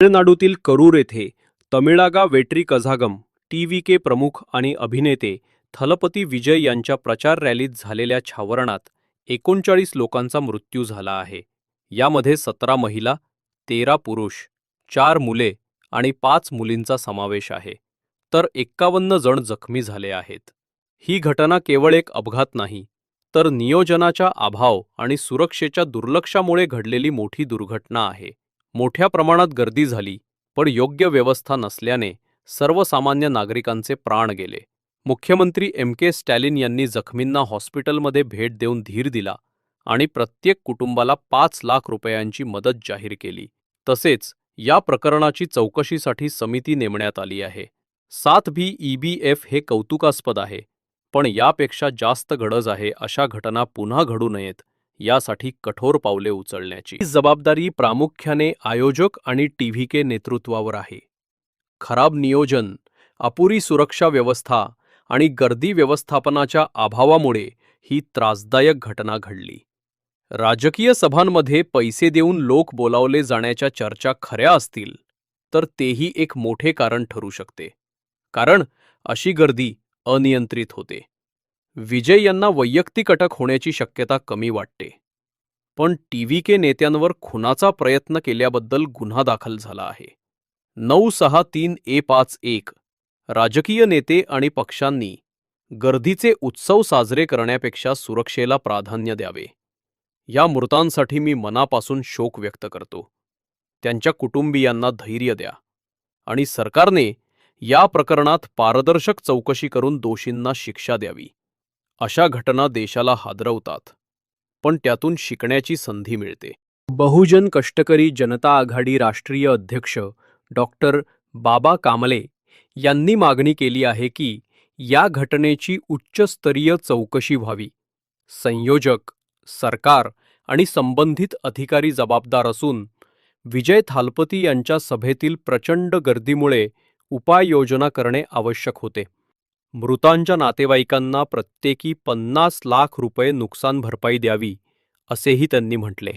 तमिळनाडूतील करूर येथे Tamilaga Vettri Kazhagam T V K प्रमुख आणि अभिनेते थलपती विजय यांच्या प्रचार रॅलीत झालेल्या छावरणात एकोणचाळीस लोकांचा मृत्यू झाला आहे. यामध्ये सतरा महिला तेरा पुरुष चार मुले आणि पाच मुलींचा समावेश आहे. तर एक्कावन्न जण जखमी झाले आहेत. ही घटना केवळ एक अपघात नाही तर नियोजनाच्या अभाव आणि सुरक्षेच्या दुर्लक्षामुळे घडलेली मोठी दुर्घटना आहे. मोठ्या प्रमाणात गर्दी झाली पण योग्य व्यवस्था नसल्याने सर्वसामान्य नागरिकांचे प्राण गेले. मुख्यमंत्री एम के स्टॅलिन यांनी जखमींना हॉस्पिटलमध्ये भेट देऊन धीर दिला आणि प्रत्येक कुटुंबाला पाच लाख रुपयांची मदत जाहीर केली. तसेच या प्रकरणाची चौकशीसाठी समिती नेमण्यात आली आहे. सात बी ईबीएफ हे कौतुकास्पद आहे पण यापेक्षा जास्त गरज आहे अशा घटना पुन्हा घडू नयेत. यासाठी कठोर पावले उचलण्याची. ही जबाबदारी प्रामुख्याने आयोजक आणि टीव्ही के नेतृत्वावर आहे. खराब नियोजन अपुरी सुरक्षा व्यवस्था आणि गर्दी व्यवस्थापनाच्या अभावामुळे ही त्रासदायक घटना घडली. राजकीय सभांमध्ये पैसे देऊन लोक बोलावले जाण्याच्या चर्चा खऱ्या असतील तर तेही एक मोठे कारण ठरू शकते. कारण अशी गर्दी अनियंत्रित होते. विजय यांना वैयक्तिक अटक होण्याची शक्यता कमी वाटते. पण टीव्ही के नेत्यांवर खुनाचा प्रयत्न केल्याबद्दल गुन्हा दाखल झाला आहे. नऊ सहा तीन ए पाच एक राजकीय नेते आणि पक्षांनी गर्दीचे उत्सव साजरे करण्यापेक्षा सुरक्षेला प्राधान्य द्यावे. या मृतांसाठी मी मनापासून शोक व्यक्त करतो. त्यांच्या कुटुंबियांना धैर्य द्या. आणि सरकारने या प्रकरणात पारदर्शक चौकशी करून दोषींना शिक्षा द्यावी. अशा घटना देशाला हादरवतात पण त्यातून शिकण्याची संधी मिळते. बहुजन कष्टकरी जनता आघाडी राष्ट्रीय अध्यक्ष डॉक्टर बाबा कामले यांनी मागणी केली आहे की या घटनेची उच्चस्तरीय चौकशी व्हावी. संयोजक सरकार आणि संबंधित अधिकारी जबाबदार असून विजय थालपती यांच्या सभेतील प्रचंड गर्दीमुळे उपाययोजना करणे आवश्यक होते. मृतांच्या नातेवाईकांना प्रत्येकी पन्नास लाख रुपये नुकसान भरपाई द्यावी असेही त्यांनी म्हटले.